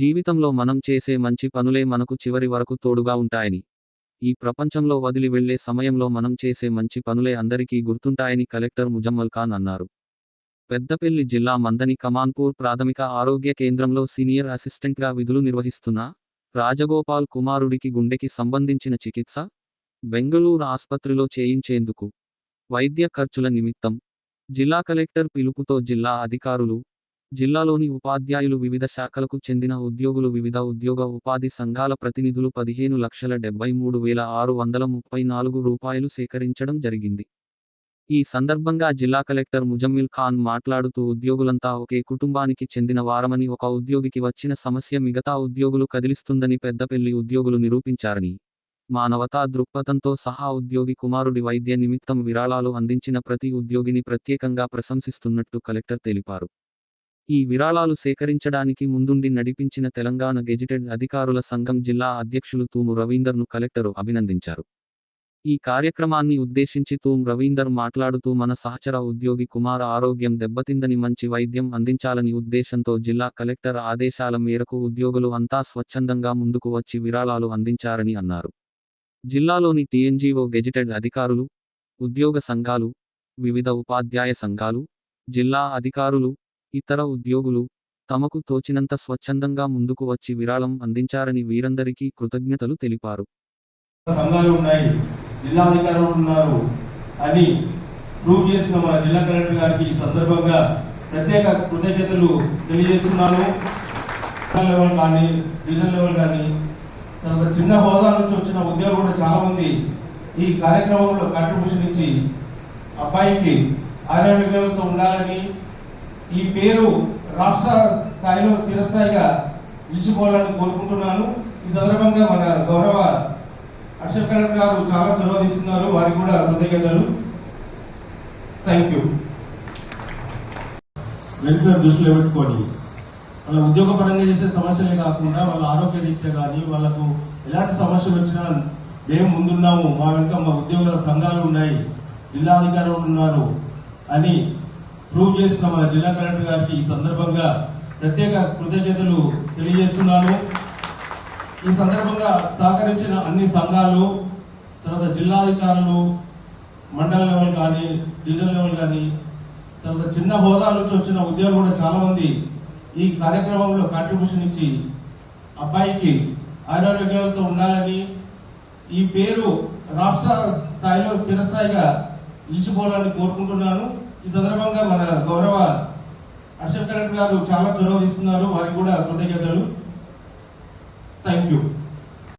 జీవితంలో మనం చేసే మంచి పనులే మనకు చివరి వరకు తోడుగా ఉంటాయని. ఈ ప్రపంచంలో వదిలి వెళ్ళే సమయంలో మనం చేసే మంచి పనులే అందరికీ గుర్తుంటాయని కలెక్టర్ ముజమ్మల్ ఖాన్ అన్నారు. పెద్దపల్లి జిల్లా మందని కమాన్పూర్ ప్రాథమిక ఆరోగ్య కేంద్రంలో సీనియర్ అసిస్టెంట్గా విధులు నిర్వహిస్తున్న రాజగోపాల్ కుమారుడికి గుండెకి సంబంధించిన చికిత్స బెంగళూరు ఆసుపత్రిలో చేయించేందుకు వైద్య ఖర్చుల నిమిత్తం జిల్లా కలెక్టర్ పిలుపుతో జిల్లా అధికారులు జిల్లాలోని ఉపాధ్యాయులు వివిధ శాఖలకు చెందిన ఉద్యోగులు వివిధ ఉద్యోగ ఉపాధి సంఘాల ప్రతినిధులు పదిహేను లక్షల డెబ్బై మూడు వేల ఆరు వందల ముప్పై నాలుగు రూపాయలు సేకరించడం జరిగింది. ఈ సందర్భంగా జిల్లా కలెక్టర్ ముజమ్మిల్ ఖాన్ మాట్లాడుతూ ఉద్యోగులంతా ఒకే కుటుంబానికి చెందిన వారమని ఒక ఉద్యోగికి వచ్చిన సమస్య మిగతా ఉద్యోగులు కదిలిస్తుందని పెద్దపెల్లి ఉద్యోగులు నిరూపించారని మానవతా దృక్పథంతో సహా ఉద్యోగి కుమారుడి వైద్య నిమిత్తం విరాళాలు అందించిన ప్రతి ఉద్యోగిని ప్రత్యేకంగా ప్రశంసిస్తున్నట్టు కలెక్టర్ తెలిపారు. ఈ విరాళాలు సేకరించడానికి ముందుండి నడిపించిన తెలంగాణ గెజిటెడ్ అధికారుల సంఘం జిల్లా అధ్యక్షులు తూము రవీందర్ను కలెక్టరు అభినందించారు. ఈ కార్యక్రమాన్ని ఉద్దేశించి తూమ్ రవీందర్ మాట్లాడుతూ మన సహచర ఉద్యోగి కుమార ఆరోగ్యం దెబ్బతిందని మంచి వైద్యం అందించాలని ఉద్దేశంతో జిల్లా కలెక్టర్ ఆదేశాల మేరకు ఉద్యోగులు అంతా స్వచ్ఛందంగా ముందుకు వచ్చి విరాళాలు అందించారని అన్నారు. జిల్లాలోని టీఎన్జీఓ గెజిటెడ్ అధికారులు ఉద్యోగ సంఘాలు వివిధ ఉపాధ్యాయ సంఘాలు జిల్లా అధికారులు ఇతర ఉద్యోగులు తమకు తోచినంత స్వచ్ఛందంగా ముందుకు వచ్చి విరాళం అందించారని వీరందరికీ కృతజ్ఞతలు తెలిపారు. సంఘాలు ఉన్నాయి జిల్లాధికారులు ఉన్నారు అని ప్రూవ్ చేసిన మన జిల్లా కలెక్టర్ గారికి ఈ సందర్భంగా ప్రత్యేక కృతజ్ఞతలు తెలియజేస్తున్నాను. లెవెల్ కానీ రీజనల్ లెవెల్ కానీ తర్వాత చిన్న హోదా నుంచి వచ్చిన ఉద్యోగులు కూడా చాలా మంది ఈ కార్యక్రమంలో కాంట్రిబ్యూషన్ ఇచ్చి అబ్బాయికి ఆరోగ్యంతో ఉండాలని ఈ పేరు రాష్ట్ర స్థాయిలో చిరస్థాయిగా నిలిచిపోవాలని కోరుకుంటున్నాను. ఈ సందర్భంగా మన గౌరవ అక్షర్ కలెక్టర్ గారు చాలా చొరవ తీసుకున్నారు. వారికి కూడా కృతజ్ఞతలు. థ్యాంక్ యూ వెల్ఫేర్ దృష్టిలో పెట్టుకొని వాళ్ళ ఉద్యోగపరంగా చేసే సమస్యలే కాకుండా వాళ్ళ ఆరోగ్య రీత్యా కానీ వాళ్ళకు ఎలాంటి సమస్యలు వచ్చినా మేము ముందున్నాము. మా వెనుక మా ఉద్యోగ సంఘాలు ఉన్నాయి. జిల్లా అధికారులు ఉన్నారు అని ప్రూవ్ చేసిన మన జిల్లా కలెక్టర్ గారికి ఈ సందర్భంగా ప్రత్యేక కృతజ్ఞతలు తెలియజేస్తున్నాను. ఈ సందర్భంగా సహకరించిన అన్ని సంఘాలు తర్వాత జిల్లాధికారులు మండల లెవెల్ కానీ డివిజన్ లెవెల్ కానీ తర్వాత చిన్న హోదా నుంచి వచ్చిన ఉద్యోగులు కూడా చాలా మంది ఈ కార్యక్రమంలో కాంట్రిబ్యూషన్ ఇచ్చి అబ్బాయికి ఆరోగ్యాలతో ఉండాలని ఈ పేరు రాష్ట్ర స్థాయిలో చిరస్థాయిగా నిలిచిపోవాలని కోరుకుంటున్నాను. ఈ సందర్భంగా మన గౌరవ అర్షద్ కలెక్టర్ గారు చాలా చొరవ తీసుకున్నారు. వారికి కూడా కృతజ్ఞతలు. Thank you